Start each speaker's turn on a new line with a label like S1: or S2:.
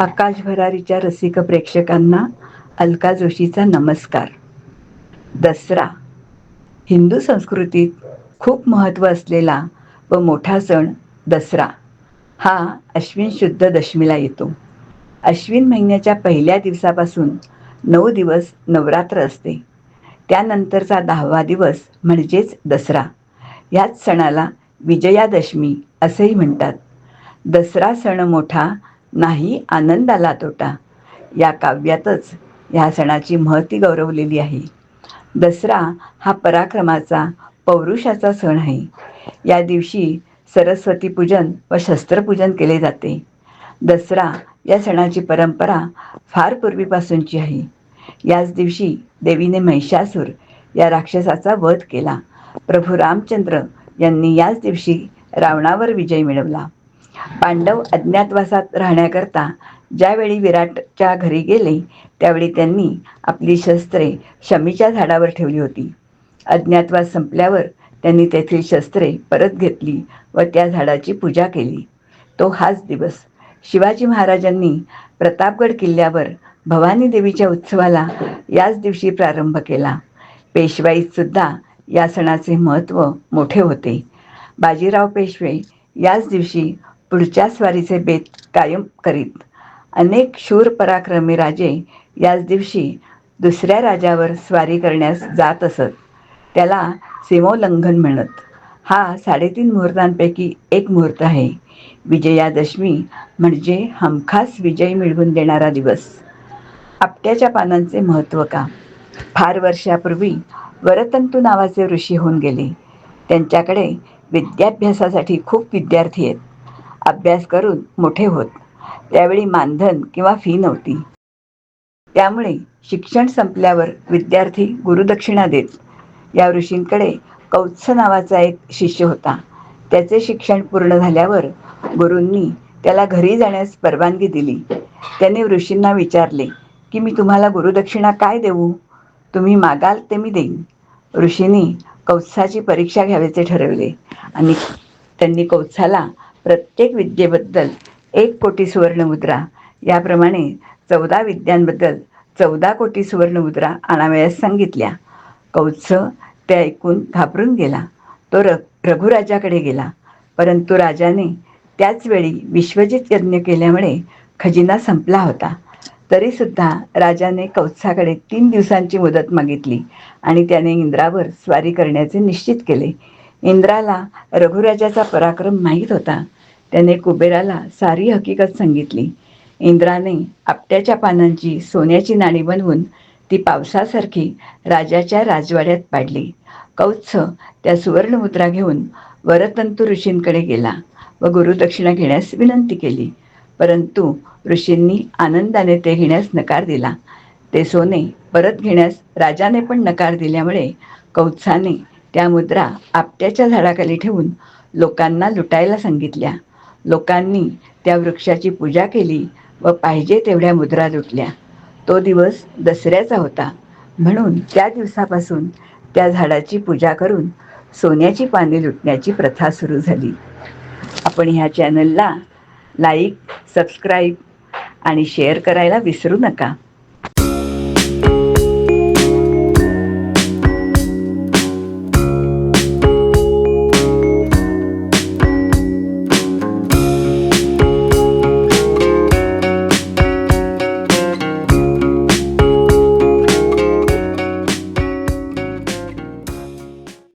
S1: आकाश भरारीच्या रसिक प्रेक्षकांना अलका जोशीचा नमस्कार. दसरा हिंदू संस्कृतीत खूप महत्त्व असलेला व मोठा सण दसरा. हा अश्विन शुद्ध दशमीला येतो. अश्विन महिन्याच्या पहिल्या दिवसापासून नऊ दिवस नवरात्र असते. त्यानंतरचा दहावा दिवस म्हणजेच दसरा. याच सणाला विजयादशमी असेही म्हणतात. दसरा सण मोठा नाही आनंदाला तोटा. या काव्यातच ह्या सणाची महती गौरवलेली आहे. दसरा हा पराक्रमाचा पौरुषाचा सण आहे. या दिवशी सरस्वती पूजन व शस्त्रपूजन केले जाते. दसरा या सणाची परंपरा फार पूर्वीपासूनची आहे. याच दिवशी देवीने महिषासूर या राक्षसाचा वध केला. प्रभू रामचंद्र यांनी याच दिवशी रावणावर विजय मिळवला. पांडव अज्ञातवासात राहण्याकरता ज्यावेळी विराटच्या घरी गेले त्यावेळी त्यांनी आपली शस्त्रे शमीच्या झाडावर ठेवली होती. अज्ञातवास संपल्यावर त्यांनी तेथील शस्त्रे परत घेतली व त्या झाडाची पूजा केली. तो हाच दिवस शिवाजी महाराजांनी प्रतापगड किल्ल्यावर भवानी देवीच्या उत्सवाला याच दिवशी प्रारंभ केला. पेशवाईत सुद्धा या सणाचे महत्त्व मोठे होते. बाजीराव पेशवे याच दिवशी पुढच्या स्वारीचे बेत कायम करीत. अनेक शूर पराक्रमी राजे याच दिवशी दुसऱ्या राजावर स्वारी करण्यास जात असत. त्याला सीमोल्लंघन म्हणत. हा साडेतीन मुहूर्तांपैकी एक मुहूर्त आहे. विजयादशमी म्हणजे हमखास विजय मिळवून देणारा दिवस. आपट्याच्या पानांचे महत्त्व का? फार वर्षापूर्वी वरतंतू नावाचे ऋषी होऊन गेले. त्यांच्याकडे विद्याभ्यासासाठी खूप विद्यार्थी आहेत. अभ्यास करून मोठे होत. त्यावेळी मानधन किंवा फी नव्हती. त्यामुळे शिक्षण संपल्यावर विद्यार्थी गुरुदक्षिणा देत. या ऋषींकडे कौत्स नावाचा एक शिष्य होता. त्याचे शिक्षण पूर्ण झाल्यावर गुरूंनी त्याला घरी जाण्यास परवानगी दिली. त्याने ऋषींना विचारले की मी तुम्हाला गुरुदक्षिणा काय देऊ? तुम्ही मागाल ते मी देईन. ऋषींनी कौत्साची परीक्षा घ्यावेचे ठरवले आणि त्यांनी कौत्साला प्रत्येक विद्येबद्दल एक कोटी सुवर्णमुद्रा याप्रमाणे चौदा विद्यांबद्दल चौदा कोटी सुवर्णमुद्रा आणावयास सांगितल्या. कौत्स ते ऐकून घाबरून गेला. तो र रघुराजाकडे गेला. परंतु राजाने त्याच वेळी विश्वजित यज्ञ केल्यामुळे खजिना संपला होता. तरीसुद्धा राजाने कौत्साकडे तीन दिवसांची मुदत मागितली आणि त्याने इंद्रावर स्वारी करण्याचे निश्चित केले. इंद्राला रघुराजाचा पराक्रम माहीत होता. त्याने कुबेराला सारी हकीकत सांगितली. इंद्राने आपट्याच्या पानांची सोन्याची नाणी बनवून ती पावसासारखी राजाच्या राजवाड्यात पाडली. कौत्स त्या सुवर्णमुद्रा घेऊन वरतंतू ऋषींकडे गेला व गुरुदक्षिणा घेण्यास विनंती केली. परंतु ऋषींनी आनंदाने ते घेण्यास नकार दिला. ते सोने परत घेण्यास राजाने पण नकार दिल्यामुळे कौत्साने त्या मुद्रा आपट्याच्या झाडाखाली ठेवून लोकांना लुटायला सांगितल्या. लोकांनी त्या वृक्षाची पूजा केली व पाहिजे तेवढ्या मुद्रा लुटल्या. तो दिवस दसऱ्याचा होता. म्हणून त्या दिवसापासून त्या झाडाची पूजा करून सोन्याची पाने लुटण्याची प्रथा सुरू झाली. आपण ह्या चॅनलला लाईक सबस्क्राईब आणि शेअर करायला विसरू नका.